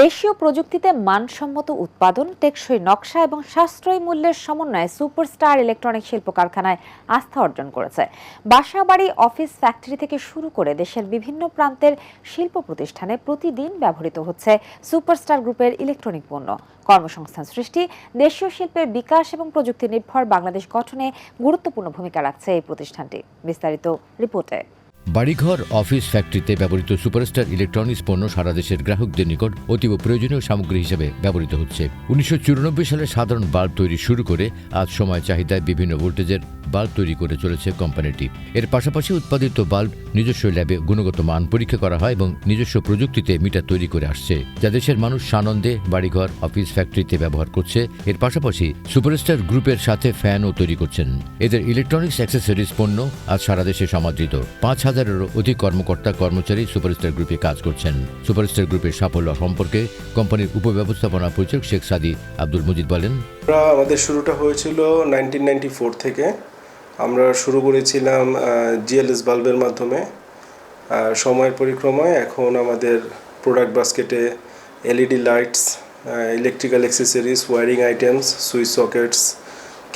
দেশীয় প্রযুক্তিতে মানসম্মত উৎপাদন, টেকসই নকশা এবং সাশ্রয়ী মূল্যের সমন্বয়ে সুপারস্টার ইলেকট্রনিক শিল্প কারখানায় আস্থা অর্জন করেছে। বাসাবাড়ি, অফিস, ফ্যাক্টরি থেকে শুরু করে দেশের বিভিন্ন প্রান্তের শিল্প প্রতিষ্ঠানে প্রতিদিন ব্যবহৃত হচ্ছে সুপারস্টার গ্রুপের ইলেকট্রনিক পণ্য। কর্মসংস্থান সৃষ্টি, দেশীয় শিল্পের বিকাশ এবং প্রযুক্তি নির্ভর বাংলাদেশ গঠনে গুরুত্বপূর্ণ ভূমিকা রাখছে এই প্রতিষ্ঠানটি। বিস্তারিত রিপোর্টে। বাড়িঘর, অফিস ফ্যাক্টরিতে ব্যবহৃত সুপারস্টার ইলেকট্রনিক্স পণ্য সারা দেশের গ্রাহকদের নিকট অতীব প্রয়োজনীয় সামগ্রী হিসেবে ব্যবহৃত হচ্ছে। উনিশশো চুরানব্বই সালে সাধারণ বাল্ব তৈরি শুরু করে আজ সময় চাহিদায় বিভিন্ন ভোল্টেজের বাল্ব তৈরি করে চলেছে কোম্পানিটি। এর পাশাপাশি উৎপাদিত বাল্ব নিজস্ব ল্যাবে গুণগত মান পরীক্ষা করা হয় এবং নিজস্ব প্রযুক্তিতে মিটার তৈরি করে আসছে, যা দেশের মানুষ সানন্দে বাড়িঘর, অফিস, ফ্যাক্টরিতে ব্যবহার করছে। এর পাশাপাশি সুপারস্টার গ্রুপের সাথে ফ্যানও তৈরি করছেন। এদের ইলেকট্রনিক্স অ্যাক্সেসরিজ পণ্য আজ সারা দেশে সমাদৃত। পাঁচ হাজারেরও অধিক কর্মকর্তা, কর্মচারী সুপারস্টার গ্রুপে কাজ করছেন। সুপারস্টার গ্রুপের সাফল্য সম্পর্কে কোম্পানির উপব্যবস্থাপনা পরিচালক শেখ সাদি আব্দুল মজিদ বলেন আমাদের শুরুটা হয়েছিল নাইনটিন থেকে। আমরা শুরু করেছিলাম জিএলএস বাল্বের মাধ্যমে। সময়ের পরিক্রমায় এখন আমাদের product বাস্কেটে LED lights electrical accessories wiring items switch sockets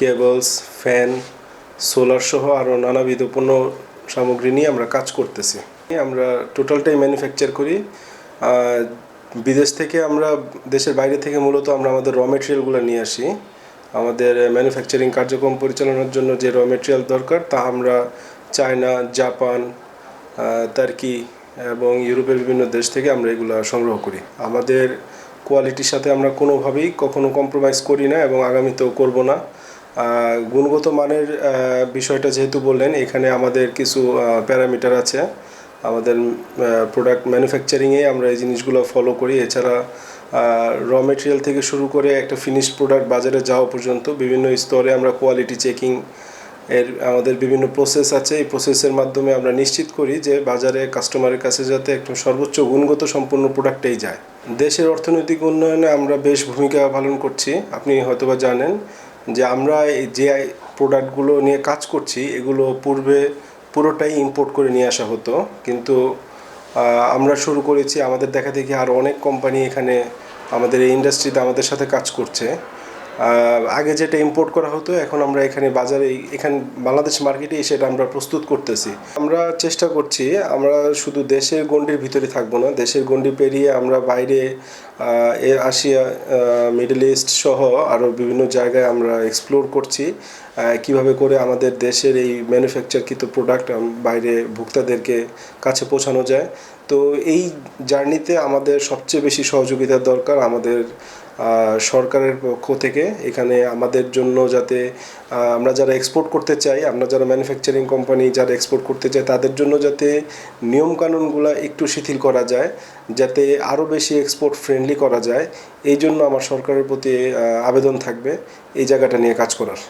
cables fan solar সহ আরও নানাবিধ পণ্য সামগ্রী নিয়ে আমরা কাজ করতেছি। আমরা টোটালটাই ম্যানুফ্যাকচার করি। বিদেশ থেকে আমরা, দেশের বাইরে থেকে মূলত আমরা আমাদের র মেটেরিয়ালগুলো নিয়ে আসি। আমাদের ম্যানুফ্যাকচারিং কার্যক্রম পরিচালনার জন্য যে র মেটেরিয়াল দরকার, তা আমরা চায়না, জাপান তার্কি এবং ইউরোপের বিভিন্ন দেশ থেকে আমরা এগুলো সংগ্রহ করি। আমাদের কোয়ালিটির সাথে আমরা কোনোভাবেই কখনো কম্প্রোমাইজ করি না এবং আগামীতেও করব না। গুণগত মানের বিষয়টা যেহেতু বললেন, এখানে আমাদের কিছু প্যারামিটার আছে। আমাদের প্রোডাক্ট ম্যানুফ্যাকচারিংয়ে আমরা এই জিনিসগুলো ফলো করি। এছাড়া র মেটেরিয়াল থেকে শুরু করে একটা ফিনিশ প্রোডাক্ট বাজারে যাওয়া পর্যন্ত বিভিন্ন স্তরে আমরা কোয়ালিটি চেকিং এর আমাদের বিভিন্ন প্রসেস আছে। এই প্রসেসের মাধ্যমে আমরা নিশ্চিত করি যে বাজারে কাস্টমারের কাছে যাতে একটু সর্বোচ্চ গুণগত সম্পন্ন প্রোডাক্টেই যায়। দেশের অর্থনৈতিক উন্নয়নে আমরা বেশ ভূমিকা পালন করছি। আপনি হয়তোবা জানেন যে আমরা যে প্রোডাক্টগুলো নিয়ে কাজ করছি, এগুলো পূর্বে পুরোটাই ইম্পোর্ট করে নিয়ে আসা হতো। কিন্তু আমরা শুরু করেছি আমাদের দেখা দেখি আর অনেক কোম্পানি এখানে আমাদের এই ইন্ডাস্ট্রিতে আমাদের সাথে কাজ করছে। আগে যেটা ইম্পোর্ট করা হতো, এখন আমরা এখানে বাজারে, এখানে বাংলাদেশ মার্কেটে সেটা আমরা প্রস্তুত করতেছি। আমরা চেষ্টা করছি, আমরা শুধু দেশের গণ্ডির ভিতরে থাকব না, দেশের গণ্ডি পেরিয়ে আমরা বাইরে এ আসিয়া মিডল ইস্ট সহ আরও বিভিন্ন জায়গায় আমরা এক্সপ্লোর করছি। কীভাবে করে আমাদের দেশের এই ম্যানুফ্যাকচারকৃত প্রোডাক্ট বাইরে ভোক্তাদেরকে কাছে পৌঁছানো যায়। তো এই জার্নিতে আমাদের সবচেয়ে বেশি সহযোগিতার দরকার আমাদের সরকারের পক্ষ থেকে। এখানে আমাদের জন্য যাতে আমরা যারা এক্সপোর্ট করতে চাই, আমরা যারা ম্যানুফ্যাকচারিং কোম্পানি যারা এক্সপোর্ট করতে চাই, তাদের জন্য যাতে নিয়মকানুনগুলো একটু শিথিল করা যায়, যাতে আরও বেশি এক্সপোর্ট ফ্রেন্ডলি করা যায়। এই জন্য আমার সরকারের প্রতি আবেদন থাকবে এই জায়গাটা নিয়ে কাজ করার।